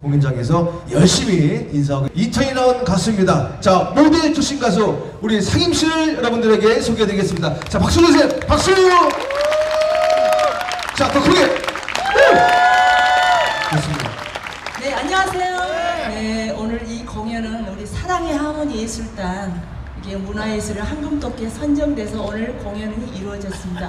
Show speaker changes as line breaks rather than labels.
공연장에서 열심히 인사하고 이천이 나온 가수입니다. 자 모델 출신 가수 우리 상임실 여러분들에게 소개해드리겠습니다. 자 박수 주세요. 박수. 자 더 크게. 좋습니다.
네, 안녕하세요. 네, 오늘 이 공연은 우리 사랑의 하모니 예술단 이게 문화예술을 황금도끼에 선정돼서 오늘 공연이 이루어졌습니다.